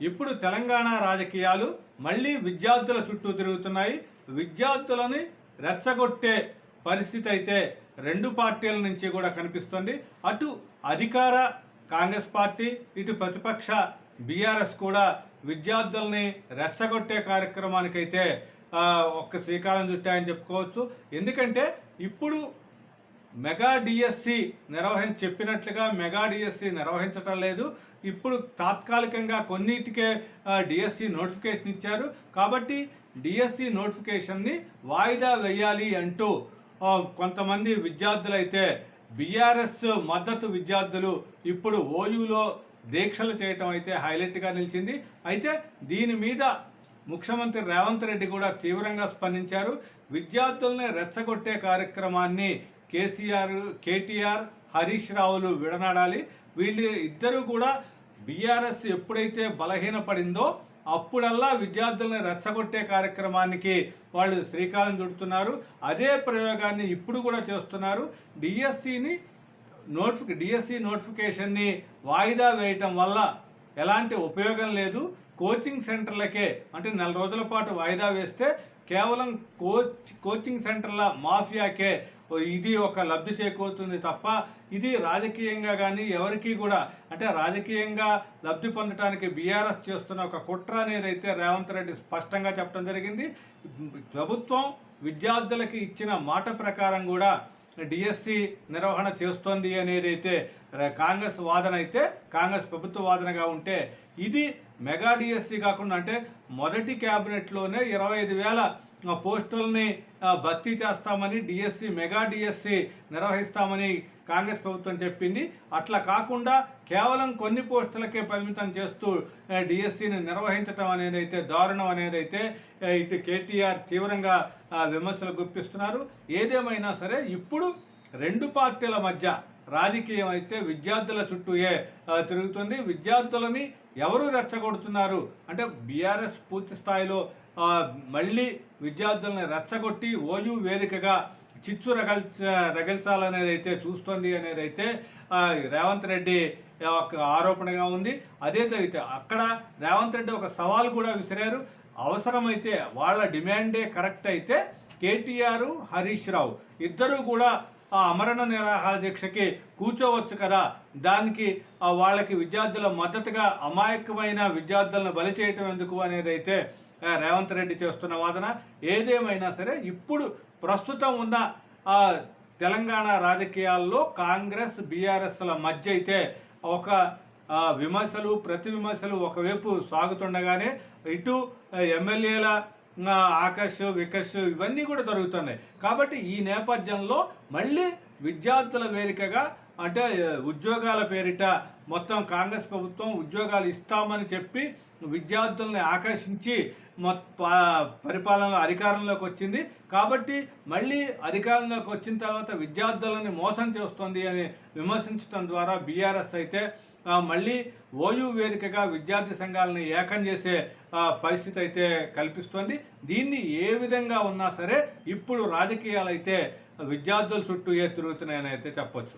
ఇప్పుడు తెలంగాణ రాజకీయాలు మళ్ళీ విద్యార్థుల చుట్టూ తిరుగుతున్నాయి. విద్యార్థులని రెచ్చగొట్టే పరిస్థితి అయితే రెండు పార్టీల నుంచి కూడా కనిపిస్తుంది. అటు అధికార కాంగ్రెస్ పార్టీ ఇటు ప్రతిపక్ష బీఆర్ఎస్ కూడా విద్యార్థుల్ని రెచ్చగొట్టే కార్యక్రమానికైతే ఆ, ఒక్క శ్రీకారం చుట్టాయని చెప్పుకోవచ్చు. ఎందుకంటే ఇప్పుడు మెగా డిఎస్సి నిర్వహించ చెప్పినట్లుగా మెగా డిఎస్సి నిర్వహించటం లేదు. ఇప్పుడు తాత్కాలికంగా కొన్నిటికే డిఎస్సి నోటిఫికేషన్ ఇచ్చారు. కాబట్టి డిఎస్సి నోటిఫికేషన్ని వాయిదా వేయాలి అంటూ కొంతమంది విద్యార్థులైతే బీఆర్ఎస్ మద్దతు విద్యార్థులు ఇప్పుడు ఓయూలో దీక్షలు చేయటం అయితే హైలైట్గా నిలిచింది. అయితే దీని మీద ముఖ్యమంత్రి రేవంత్ రెడ్డి కూడా తీవ్రంగా స్పందించారు. విద్యార్థుల్ని రెచ్చగొట్టే కార్యక్రమాన్ని కేసీఆర్ కేటీఆర్ హరీష్ రావులు విడనాడాలి. వీళ్ళు ఇద్దరు కూడా బీఆర్ఎస్ ఎప్పుడైతే బలహీనపడిందో అప్పుడల్లా విద్యార్థుల్ని రెచ్చగొట్టే కార్యక్రమానికి వాళ్ళు శ్రీకారం చుడుతున్నారు. అదే ప్రయోగాన్ని ఇప్పుడు కూడా చేస్తున్నారు. డిఎస్సిని నోటిఫి డిఎస్సి నోటిఫికేషన్ని వాయిదా వేయటం వల్ల ఎలాంటి ఉపయోగం లేదు. కోచింగ్ సెంటర్లకే అంటే నెల రోజుల పాటు వాయిదా వేస్తే కేవలం కోచ్ కోచింగ్ సెంటర్ల మాఫియాకే ఇది ఒక లబ్ధి చేకూరుతుంది తప్ప ఇది రాజకీయంగా కానీ ఎవరికి కూడా అంటే రాజకీయంగా లబ్ధి పొందడానికి బీఆర్ఎస్ చేస్తున్న ఒక కుట్ర అనేది అయితే రేవంత్ రెడ్డి స్పష్టంగా చెప్పడం జరిగింది. ప్రభుత్వం విద్యార్థులకి ఇచ్చిన మాట ప్రకారం కూడా డిఎస్సి నిర్వహణ చేస్తోంది అనేది అయితే కాంగ్రెస్ వాదన అయితే కాంగ్రెస్ ప్రభుత్వ వాదనగా ఉంటే ఇది మెగా డిఎస్సి కాకుండా అంటే మొదటి క్యాబినెట్లోనే ఇరవై ఐదు వేల పోస్టులని పోస్టుల్ని భర్తీ చేస్తామని డిఎస్సి మెగా డిఎస్సి నిర్వహిస్తామని కాంగ్రెస్ ప్రభుత్వం చెప్పింది. అట్లా కాకుండా కేవలం కొన్ని పోస్టులకే పరిమితం చేస్తూ డిఎస్సిని నిర్వహించడం అనేది అయితే దారుణం అనేది అయితే ఇటు కేటీఆర్ తీవ్రంగా విమర్శలు గుప్పిస్తున్నారు. ఏదేమైనా సరే ఇప్పుడు రెండు పార్టీల మధ్య రాజకీయం అయితే విద్యార్థుల చుట్టూయే తిరుగుతుంది. విద్యార్థులని ఎవరు రెచ్చగొడుతున్నారు? అంటే బీఆర్ఎస్ పూర్తి స్థాయిలో మళ్ళీ విద్యార్థులను రెచ్చగొట్టి ఓయూ వేదికగా చిచ్చు రగల్చ రగల్చాలనేదైతే అయితే చూస్తోంది అనేది అయితే రేవంత్ రెడ్డి ఒక ఆరోపణగా ఉంది. అదే అయితే అక్కడ రేవంత్ రెడ్డి ఒక సవాల్ కూడా విసిరారు. అవసరమైతే వాళ్ళ డిమాండే కరెక్ట్ అయితే కేటీఆర్ హరీష్ రావు ఇద్దరూ కూడా ఆ అమరణ నిరాహార దీక్షకి కూర్చోవచ్చు కదా. దానికి ఆ వాళ్ళకి విద్యార్థుల మద్దతుగా అమాయకమైన విద్యార్థులను బలి చేయటం ఎందుకు అనేది అయితే రేవంత్ రెడ్డి చేస్తున్న వాదన. ఏదేమైనా సరే ఇప్పుడు ప్రస్తుతం ఉన్న ఆ తెలంగాణ రాజకీయాల్లో కాంగ్రెస్ బీఆర్ఎస్ల మధ్య అయితే ఒక విమర్శలు ప్రతి విమర్శలు ఒకవైపు సాగుతుండగానే ఇటు ఎమ్మెల్యేల ఆకర్ష్ ఆకాష్ వికాష్ ఇవన్నీ కూడా జరుగుతున్నాయి కాబట్టి ఈ నేపథ్యంలో మళ్ళీ విద్యార్థుల వేదికగా అంటే ఉద్యోగాల పేరిట మొత్తం కాంగ్రెస్ ప్రభుత్వం ఉద్యోగాలు ఇస్తామని చెప్పి విద్యార్థుల్ని ఆకర్షించి మొత్ ప- పరిపాలనలో అధికారంలోకి వచ్చింది. కాబట్టి మళ్ళీ అధికారంలోకి వచ్చిన తర్వాత విద్యార్థులని మోసం చేస్తుంది అని విమర్శించడం ద్వారా బీఆర్ఎస్ అయితే మళ్ళీ ఓయూ వేదికగా విద్యార్థి సంఘాలను ఏకం చేసే పరిస్థితి అయితే కల్పిస్తోంది. దీన్ని ఏ విధంగా ఉన్నా సరే ఇప్పుడు రాజకీయాలు అయితే విద్యార్థుల చుట్టూ ఏ తిరుగుతున్నాయని అయితే చెప్పొచ్చు.